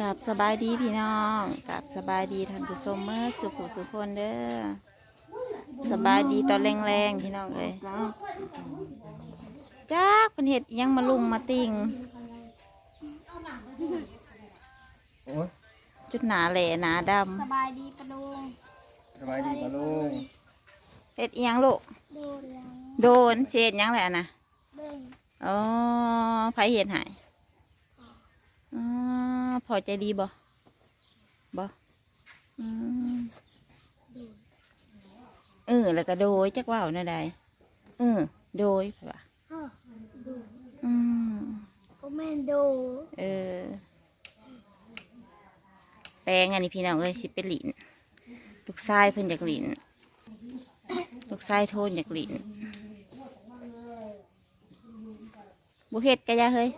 กับสบายดีพี่น้องกับสบายดีท่านผู้ชมเมื่อสุขสุขคนเด้อสบายดีตอนแรงๆพี่น้องเอ้ยจ้าเป็นเห็ดอิหยังมาลุงมาติงโอ้ยจุดหนาแหล่หนาดสบายดีปะลุงสบายดีปะลุงำเห็ดอิหยังลูกดูแลโดนเศษหยังแหละนะเบิ่งอ๋อไผเห็ดหาย อ๋อพอใจดีบ่บ่อืมเออ แล้วก็โดยจักว่าวน่ะใดเออ โดยเปล่าฮะดูอืมก็แม่นดูเออ แปลงอันนี้พี่น้องเอ้ยสิเป็นหลินลูกชายเพิ่นอยากหลินลูกชายโทนอยากหลินบุเฮ็ดกะยะเฮ้ย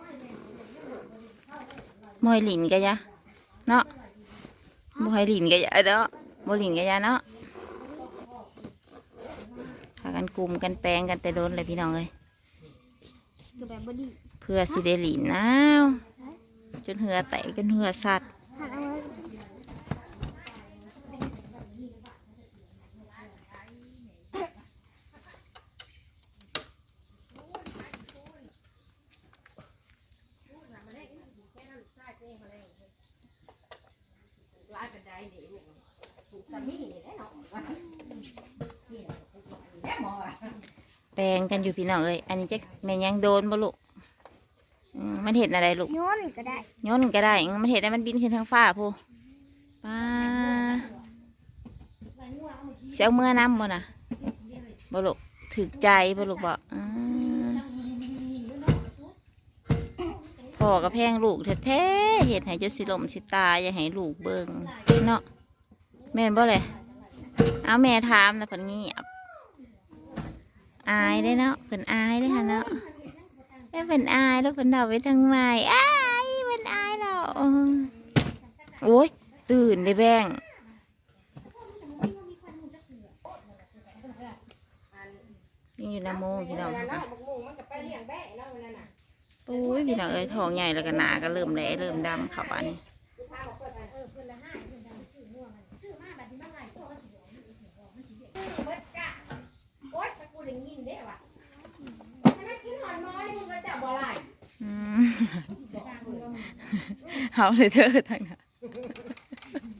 มอยหลินกะยะเนาะบ่ให้หลินกะยะเนาะบ่หลินกะยะเนาะพากันกลุ่มกันแปลงกันแต่โดนเลยพี่น้องเอ้ยคือแบบบดีเพื่อสิได้หลินน้าวจนเหือแตกจนเหือสัตว์ หันเอาไว้แปลงกันอยู่พี่น้องเอ้ยอันนี้จะแม่นยังโดนบ่ลูกอืมมันเห็ดอะไรลูกโย้อนก็ได้ย้อนก็ได้มันเห็ดให้มันบินขึ้นทางฟ้าพูป้าเช้าเมื่อน้ำบ่นะบ่ลูกถึกใจบ่ลูกบ่อืมพ่อกับแพงลูกแท้ๆเห็ดให้จนสิลมสิตายอย่าให้ลูกเบิ่งเนาะ แม่นบ่เลยเอาแม่ถามนะเพิ่นเงียบอายได้เนาะเพิ่นอายได้อค่ะเนาะแม่เพิ่นอายแล้วเพิ่นเอาไว้ทางใหม่อายเพิ่นอายแล้วโอ้ยตื่นได้แบงนี่อยู่นาโมพี่น้องโอ้ยพี่น้องเอ้ยทองใหญ่แล้วก็หนาก็เริ่มแหลเริ่มดำขับอันนี้ โอ๊ยถ้ากูได้ยินได้ว่ะถ้าไม่กินหอนน้อยมึงก็จะบ่ไหล อืม เอาเลยเธอทางนั้น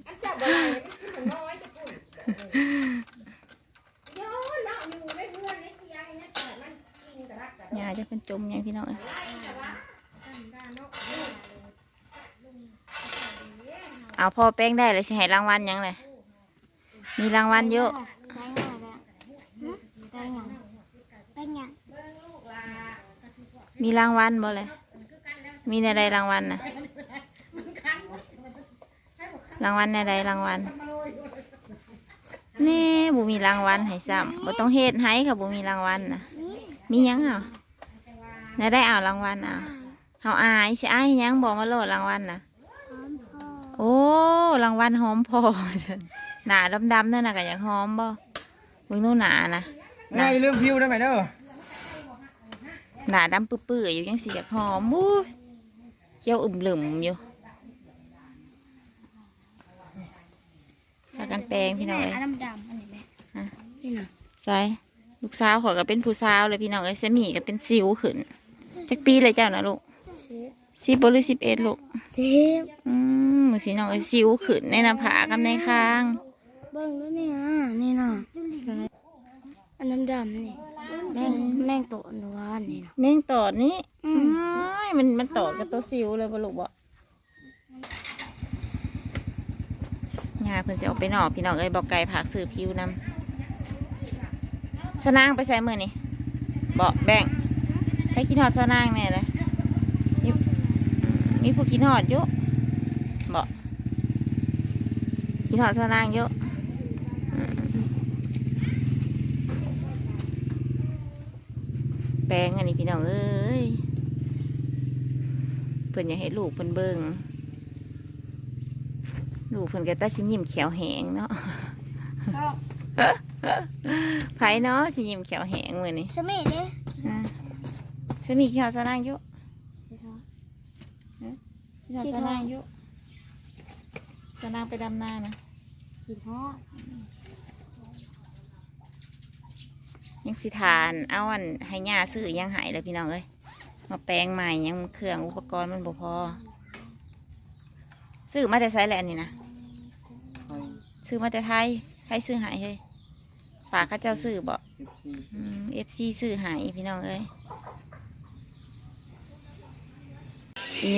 อันจะบ่ไหลมันน้อยจะพูดย้อนเนาะอยู่ในเพื่อนในเตียงเนี่ยแต่มันกินกระดักกระดักยาจะเป็นจมยังพี่น้องเอ้ยไล่อแป้งได้เลยสิให้รางวัลยังเลยมีรางวัลเยอะมีรางวัลบ่เลยมีในใดรางวัลนะ รางวัลในใดรางวัลนี่บุมีรางวัลให้ซ้ำบ่ต้องเฮ็ดให้ค่ะบุมีรางวัลน่ะนี่มีหยังอะในได้เอารางวัลอะเฮาอายสิอายหยังบอกมาโลดรางวัลน่ะพร้อมพ่อโอ้รางวัลหอมพอฉันหนาดำๆนั่นน่ะก็อยากหอมบ่มึงนู่นหนานะแม่อย่าลืมพิวได้ไหมเด้อหนาดำปื้อๆอยู่ยังสิอยากหอมบู้ยเขี้ยวอึมหลึมอยู่พา กันแปลงพี่น้องเอ้ยอันดำๆอันนี้แม่ฮะนี่นะใส่ลูกสาวเขอยก็เป็นผู้สาวเลยพี่น้องเอ้ยเสมีก็เป็นสิวขึ้นจักปีเลยเจ้านะลูกสิบสิบบ่หรือสิบเอ็ดลูกสิบอืมพี่น้องเอ้ยสิวขึ้นในหน้าผากกับในคาง เบิ่งดูนี่อะนี่น่ะอันดำๆนี่แม่งแม่งโตนวลนี่นะเน่งตอดนี้อือืมมมันมันตอดกับตัวสิวเลยบ่ลูกบ่ งาเพิ่นสิออกไปนอกพี่น้องเอ้ยบอกไก่ผักสื่อผิวนำชนางไปใส่มือนี่เบอกแบ่งให้กินหอดชนางแน่เลยมีมีผู้กินหอดเยอะเบอกกินหอดชนางเยอะแปลงอันนี้พี่น้องเอ้ยเพิ่นอยากให้ลูกเพิ่นเบิ่ง ลูกเพิ่นก็ตาสิยิ้มเขียวแหงเนาะไผเนาะสิยิ้มเขียวแหงมื้อนี้สมัยเด้อ่าสมีเขียวสนางอยู่เขียวสนางอยู่จะนางไปดำนานะกินฮอดยังสิทานเอาอันให้ย่าซื้อยังหายเลยพี่น้องเอ้ยมาแปลงใหม่ยังเครื่องอุปกรณ์มันบ่พอซื้อมาแต่ไซแลนด์นี่นะไป ซื้อมาแต่ไทยไทยซื้อหายเฮ้ยฝากข้าเจ้าซื้อบ่อฟซีเอฟซีซื้อหายพี่น้องเอ้ย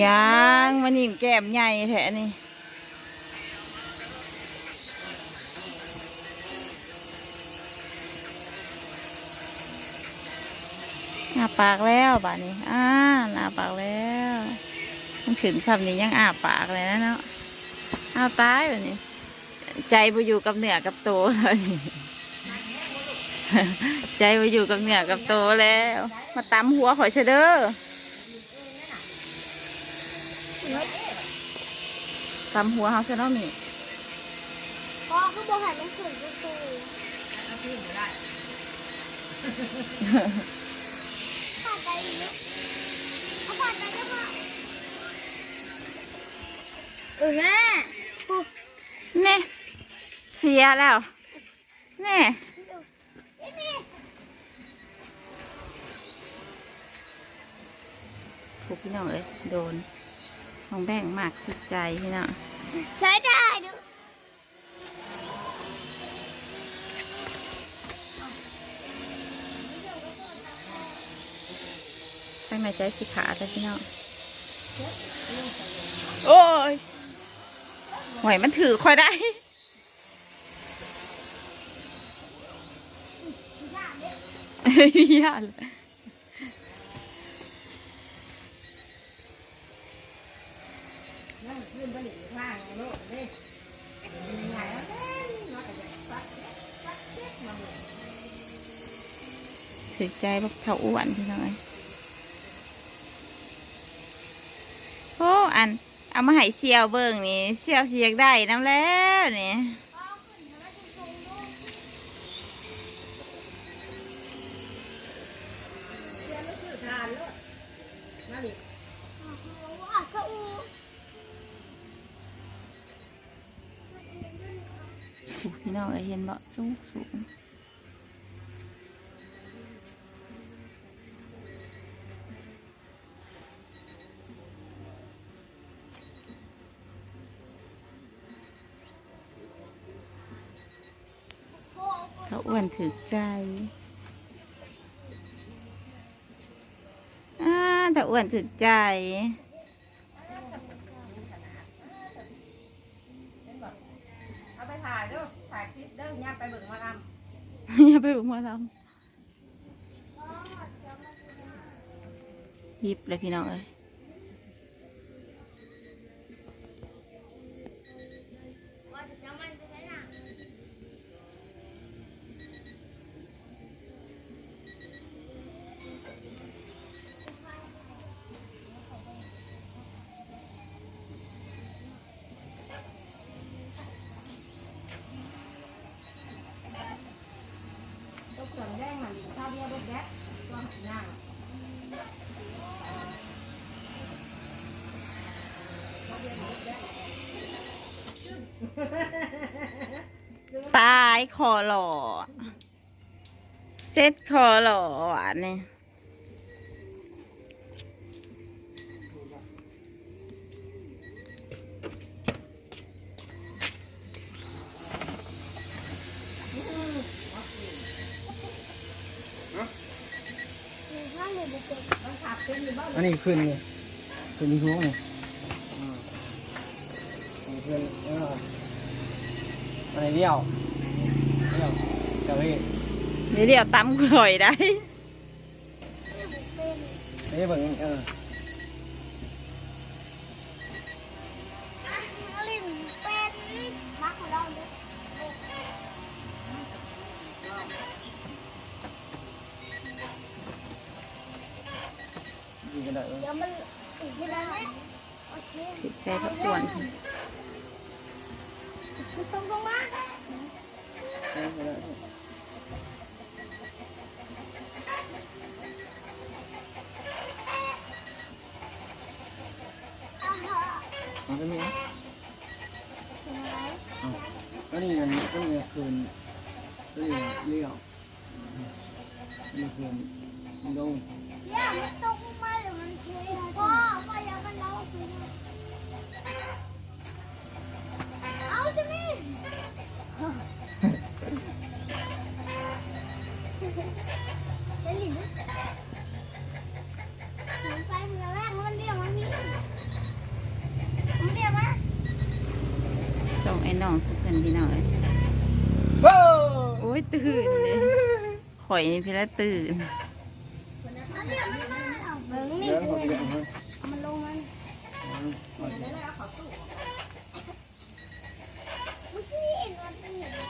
ยังมันนิ่มแก้มใหญ่แท้นี่หน้าปากแล้วบ้านี้อ่าหน้าปากแล้วมันขึ้นซ้ำนี่ยังอาปากเลยนะเนาะเอาตายแบบนี้ ใจไปอยู่กับเหนือกับโตเลยใจไปอยู่กับเหนือกับโตแล้ว มาตำหัวข่อยเชเด้อตำหัวเขาเชเนาะนี่พ่อคือบ่ให้มันขึ้นตูผ่านไปอีกเอาผ่านไปได้ป่ะเออแม่ปุ๊บแน่ เสียแล้วแน่ถูกพี่น้องเอ้ยโดนของแบ่งมากสุดใจพี่น้องใช้ได้ดูข้างในใจสิขาดเลยพี่น้องโอ้ยหวยมันถือคอยได้ ยากเลยนั่งขึ้นไปหนึ่งข้างโลกเลยยังไงแล้วมาแต่จะฟัดฟัดเจ็บมาหมดถือใจพวกเขาอ้วนพี่น้อยโอ้อัน เอามาให้เซียวเบิ่งนี่เซียวเสียกได้น้ำแล้วนี่ เดี๋ยวานแล้วมาดิว่าสะอูถูกพี่น้องเห็นบ่สูงสูงเขาอ้วนถือใจ อ้วนถือใจ เอาไปถ่ายเด้อถ่ายคลิปเด้อย่าไปเบิ่งมาลอย่าไปบอกมาทำยิบเลยพี่น้องเอ้ย เดียวรถแก๊สตัวหน้าตายคอหล่อ เซ็ตคอหล่ออันนี้ นอยู่บ้างอันนี้ขึ้นนี่ขึ้นยูทูบนี่อืมอันนี้ขึ้นเอออันนี้เดี่ยวเดี่ยวกะเว้ยเดี๋ยวเดี๋ยวตำกร่อยได้อันนี้เบิ่งเอออลิมเป็นมักของเราเลย ยิงกันได้เออเดี๋ยวมันอีกทีละไหมโอเคถือใจทับส่วนมันตรงตรงมาเออได้ได้มันก็มีนะก็มีคืนเลี้ยวเลี้ยวมีคืนลงย่ามันตก เดี๋ยวหลินมันไปเมื่อแรกมันเรียกมันนี่มันเรียกว่าส่งไอ้น้องสักคนพี่น้องเอ้ยโอ้โอ้ยตื่นเลยข่อยนี่พี่ละตื่น มันเรียกมันมาเอาเบิ่งนี่ เดี๋ยว สิ เขาจะเอาให้ มันลงมันเมื่อกี้เห็นมันเป็นอย่างนี้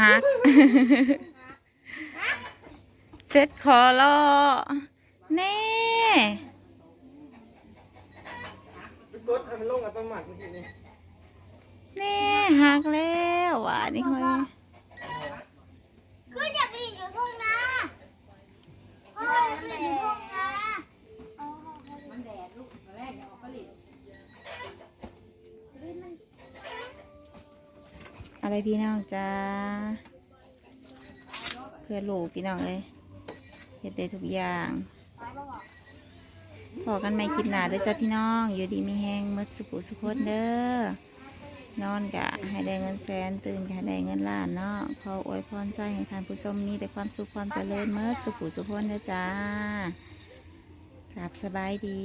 ฮักเซ็ตคอรอแน่กดให้มันลงอัตโนมัติเมื่อกี้นี่แน่ฮักแล้ววานนี่ค่อยคืออยากเรียนอยู่ทุ่งนาพ่ออยากเรียนอยู่ทุ่งนา มันแดดลูกแรกอย่าออกผลิต อะไรพี่น้องจ้าเพื่อลูกพี่น้องเลยเฮ็ดได้ทุกอย่างพอกันไม่คลิดหนาเด้อจ้าพี่น้อง อยู่ดีมีแห้งหมดสุขุสุขคนเด้อนอนกะให้ได้เงินแสนตื่นกะให้ได้เงินล้านเนาะขออวยพรใจให้ท่านผู้ชมมีแต่ความสุขความเจริญเมื่อสุขุสุขคนเด้อจ้ากราบสบายดี